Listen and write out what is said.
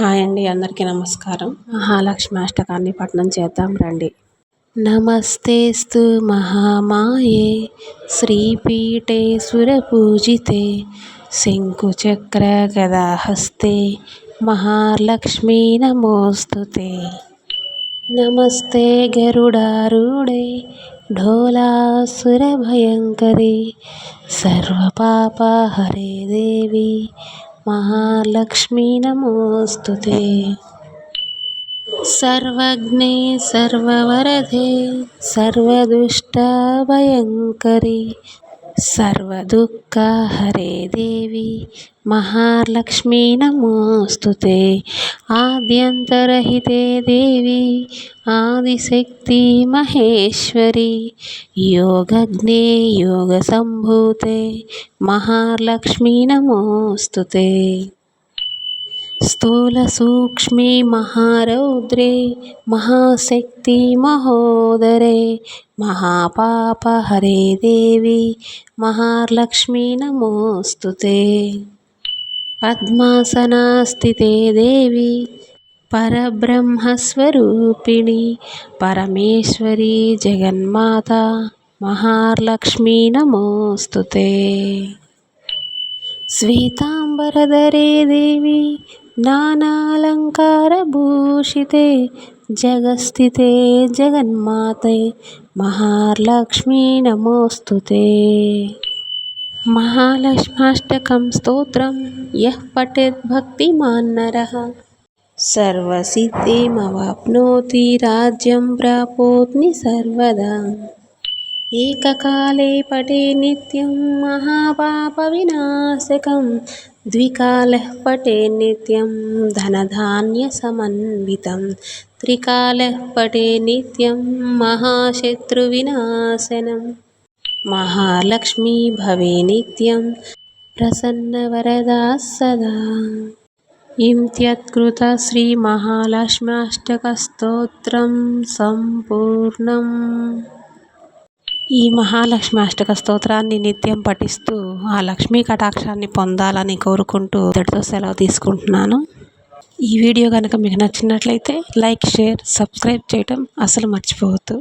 Hi అండి అందరికీ నమస్కారం మహాలక్ష్మి అష్టకాన్ని పఠనం చేద్దాం రండి నమస్తేస్తు మహామాయే శ్రీపీఠే సురపూజితే శంకుచక్ర గదాహస్తే మహాలక్ష్మీ నమోస్తుతే నమస్తే గరుడారూఢే ढोलासुरभयङ्करे सर्वपापहरे देवी మహాలక్ష్మీ నమోస్తు సర్వజ్ఞే సర్వవరదే సర్వదుష్టభయంకరి सर्वदुःखहरे देवी महालक्ष्मी नमोऽस्तु ते आद्यन्तरहिते देवी आदिशक्ति महेश्वरी योगज्ञे योगसम्भूते महालक्ष्मी नमोऽस्तु ते स्थूलसूक्ष्मे महारौद्रे महाशक्ति महोदरे महापापहरे देवी महालक्ष्मी नमोऽस्तु ते पद्मासनास्थिते देवी परब्रह्मस्वरूपिणी परमेश्वरी जगन्माता महालक्ष्मी नमोऽस्तु ते श्वेताम्बरधरे देवी नानालङ्कारभूषिते जगस्थिते जगन्माते महालक्ष्मी नमोऽस्तु ते महालक्ष्माष्टकं स्तोत्रं यः पठेत् भक्तिमान् नरः सर्वसिद्धिमवाप्नोति राज्यं प्राप्नोति सर्वदा एककाले पठे नित्यं महापापविनाशकं द्विकालः पठे नित्यं धनधान्यसमन्वितं त्रिकालः पठे नित्यं महाशत्रुविनाशनं महालक्ष्मी भवे नित्यं प्रसन्नवरदा सदा ఇంత్యత్కృత శ్రీ మహాలక్ష్మాష్టకస్తోత్రం సంపూర్ణం ఈ మహాలక్ష్మి అష్టక స్తోత్రాన్ని నిత్యం పఠిస్తూ ఆ లక్ష్మీ కటాక్షాన్ని పొందాలని కోరుకుంటూ ఇద్దరితో సెలవు తీసుకుంటున్నాను. ఈ వీడియో కనుక మీకు నచ్చినట్లయితే లైక్ షేర్ సబ్స్క్రైబ్ చేయటం అసలు మర్చిపోవద్దు.